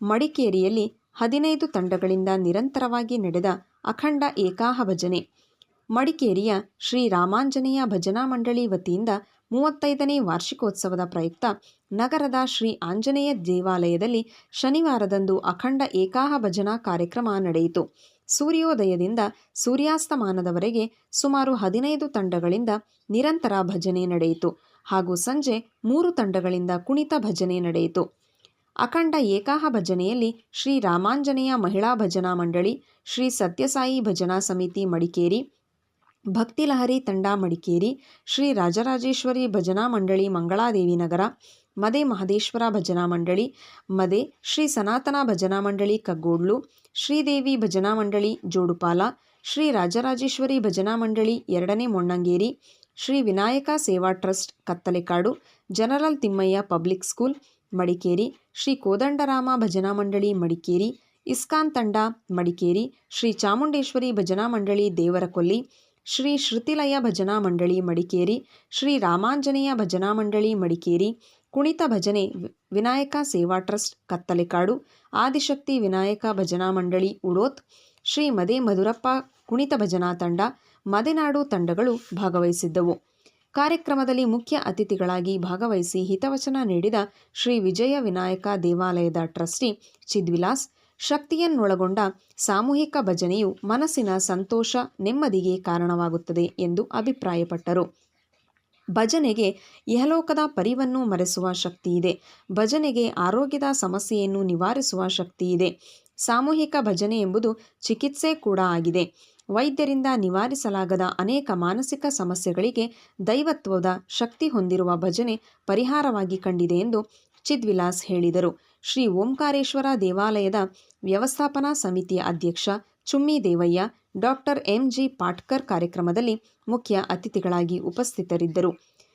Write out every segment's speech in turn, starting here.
ಮಡಿಕೇರಿಯಲ್ಲಿ ಹದಿನೈದು ತಂಡಗಳಿಂದ ನಿರಂತರವಾಗಿ ನಡೆದ ಅಖಂಡ ಏಕಾಹ ಭಜನೆ. ಮಡಿಕೇರಿಯ ಶ್ರೀ ರಾಮಾಂಜನೇಯ ಭಜನಾ ಮಂಡಳಿ ವತಿಯಿಂದ ಮೂವತ್ತೈದನೇ ವಾರ್ಷಿಕೋತ್ಸವದ ಪ್ರಯುಕ್ತ ನಗರದ ಶ್ರೀ ಆಂಜನೇಯ ದೇವಾಲಯದಲ್ಲಿ ಶನಿವಾರದಂದು ಅಖಂಡ ಏಕಾಹ ಭಜನಾ ಕಾರ್ಯಕ್ರಮ ನಡೆಯಿತು. ಸೂರ್ಯೋದಯದಿಂದ ಸೂರ್ಯಾಸ್ತಮಾನದವರೆಗೆ ಸುಮಾರು ಹದಿನೈದು ತಂಡಗಳಿಂದ ನಿರಂತರ ಭಜನೆ ನಡೆಯಿತು ಹಾಗೂ ಸಂಜೆ ಮೂರು ತಂಡಗಳಿಂದ ಕುಣಿತ ಭಜನೆ ನಡೆಯಿತು. ಅಖಂಡ ಏಕಾಹ ಭಜನೆಯಲ್ಲಿ ಶ್ರೀ ರಾಮಾಂಜನೇಯ ಮಹಿಳಾ ಭಜನಾ ಮಂಡಳಿ, ಶ್ರೀ ಸತ್ಯಸಾಯಿ ಭಜನಾ ಸಮಿತಿ ಮಡಿಕೇರಿ ಭಕ್ತಿಲಹರಿ ತಂಡ ಮಡಿಕೇರಿ, ಶ್ರೀ ರಾಜರಾಜೇಶ್ವರಿ ಭಜನಾ ಮಂಡಳಿ ಮಂಗಳಾದೇವಿ ನಗರ, ಮದೆ ಮಹದೇಶ್ವರ ಭಜನಾ ಮಂಡಳಿ, ಮದೆ ಶ್ರೀ ಸನಾತನ ಭಜನಾ ಮಂಡಳಿ ಕಗ್ಗೋಡ್ಲು, ಶ್ರೀದೇವಿ ಭಜನಾ ಮಂಡಳಿ ಜೋಡುಪಾಲ, ಶ್ರೀ ರಾಜರಾಜೇಶ್ವರಿ ಭಜನಾ ಮಂಡಳಿ ಎರಡನೇ ಮೊಣ್ಣಂಗೇರಿ, ಶ್ರೀ ವಿನಾಯಕ ಸೇವಾ trust Kattalekadu, general Thimmaiah public school Madikeri, Shri Kodandarama ಭಜನಾ ಮಂಡಳಿ ಮಡಿಕೇರಿ, ಇಸ್ಕಾನ್ ತಂಡ ಮಡಿಕೇರಿ, ಶ್ರೀ ಚಾಮುಂಡೇಶ್ವರಿ ಭಜನಾ ಮಂಡಳಿ ದೇವರಕೊಲ್ಲಿ, ಶ್ರೀ ಶ್ರುತಿಲಯ ಭಜನಾ ಮಂಡಳಿ ಮಡಿಕೇರಿ, ಶ್ರೀ ರಾಮಾಂಜನೇಯ ಭಜನಾ ಮಂಡಳಿ ಮಡಿಕೇರಿ, ಕುಣಿತ ಭಜನೆ ವಿನಾಯಕ ಸೇವಾ ಟ್ರಸ್ಟ್ ಕತ್ತಲೆಕಾಡು, ಆದಿಶಕ್ತಿ ವಿನಾಯಕ ಭಜನಾ ಮಂಡಳಿ ಉಡೋತ್ ಶ್ರೀ ಮದೇ ಮಧುರಪ್ಪ ಕುಣಿತ ಭಜನಾ ತಂಡ, ಮದೆನಾಡು ತಂಡಗಳು ಭಾಗವಹಿಸಿದ್ದವು. ಕಾರ್ಯಕ್ರಮದಲ್ಲಿ ಮುಖ್ಯ ಅತಿಥಿಗಳಾಗಿ ಭಾಗವಹಿಸಿ ಹಿತವಚನ ನೀಡಿದ ಶ್ರೀ ವಿಜಯ ವಿನಾಯಕ ದೇವಾಲಯದ ಟ್ರಸ್ಟಿ ಚಿದ್ವಿಲಾಸ್, ಶಕ್ತಿಯನ್ನೊಳಗೊಂಡ ಸಾಮೂಹಿಕ ಭಜನೆಯು ಮನಸ್ಸಿನ ಸಂತೋಷ, ನೆಮ್ಮದಿಗೆ ಕಾರಣವಾಗುತ್ತದೆ ಎಂದು ಅಭಿಪ್ರಾಯಪಟ್ಟರು. ಭಜನೆಗೆ ಇಹಲೋಕದ ಪರಿವನ್ನು ಮರೆಸುವ ಶಕ್ತಿಯಿದೆ ಭಜನೆಗೆ ಆರೋಗ್ಯದ ಸಮಸ್ಯೆಯನ್ನು ನಿವಾರಿಸುವ ಶಕ್ತಿಯಿದೆ ಸಾಮೂಹಿಕ ಭಜನೆ ಎಂಬುದು ಚಿಕಿತ್ಸೆ ಕೂಡ ಆಗಿದೆ. ವೈದ್ಯರಿಂದ ನಿವಾರಿಸಲಾಗದ ಅನೇಕ ಮಾನಸಿಕ ಸಮಸ್ಯೆಗಳಿಗೆ ದೈವತ್ವದ ಶಕ್ತಿ ಹೊಂದಿರುವ ಭಜನೆ ಪರಿಹಾರವಾಗಿ ಕಂಡಿದೆ ಎಂದು ಚಿದ್ವಿಲಾಸ್ ಹೇಳಿದರು. ಶ್ರೀ ಓಂಕಾರೇಶ್ವರ ದೇವಾಲಯದ ವ್ಯವಸ್ಥಾಪನಾ ಸಮಿತಿಯ ಅಧ್ಯಕ್ಷ Chummi Devaiah, doctor M G Patkar ಕಾರ್ಯಕ್ರಮದಲ್ಲಿ ಮುಖ್ಯ ಅತಿಥಿಗಳಾಗಿ ಉಪಸ್ಥಿತರಿದ್ದರು.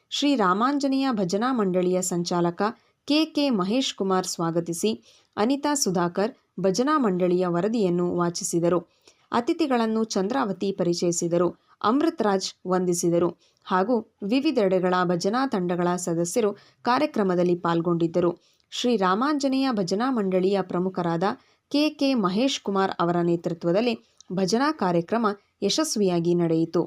ಶ್ರೀ ರಾಮಾಂಜನೇಯ ಭಜನಾ ಮಂಡಳಿಯ ಸಂಚಾಲಕ ಕೆ ಕೆ ಮಹೇಶ್ ಕುಮಾರ್ ಸ್ವಾಗತಿಸಿ, ಅನಿತಾ ಸುಧಾಕರ್ ಭಜನಾ ಮಂಡಳಿಯ ವರದಿಯನ್ನು ವಾಚಿಸಿದರು. ಅತಿಥಿಗಳನ್ನು ಚಂದ್ರಾವತಿ ಪರಿಚಯಿಸಿದರು, ಅಮೃತರಾಜ್ ವಂದಿಸಿದರು ಹಾಗೂ ವಿವಿಧೆಡೆಗಳ ಭಜನಾ ತಂಡಗಳ ಸದಸ್ಯರು ಕಾರ್ಯಕ್ರಮದಲ್ಲಿ ಪಾಲ್ಗೊಂಡಿದ್ದರು. ಶ್ರೀ ರಾಮಾಂಜನೇಯ ಭಜನಾ ಮಂಡಳಿಯ ಪ್ರಮುಖರಾದ ಕೆ ಕೆ ಮಹೇಶ್ ಕುಮಾರ್ ಅವರ ನೇತೃತ್ವದಲ್ಲಿ ಭಜನಾ ಕಾರ್ಯಕ್ರಮ ಯಶಸ್ವಿಯಾಗಿ ನಡೆಯಿತು.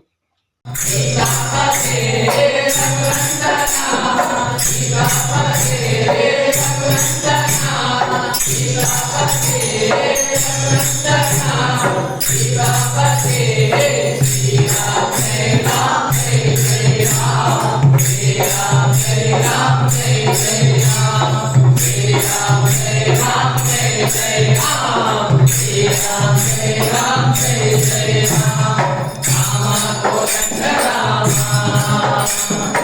Thank you.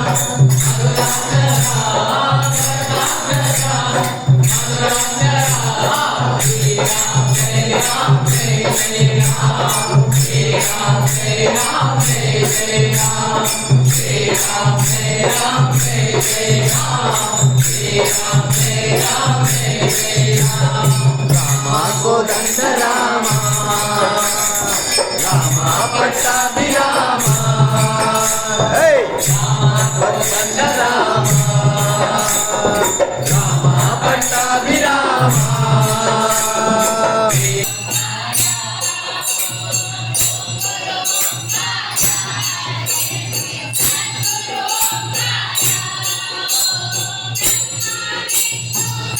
रामा को दंड रामा रामा पट्टा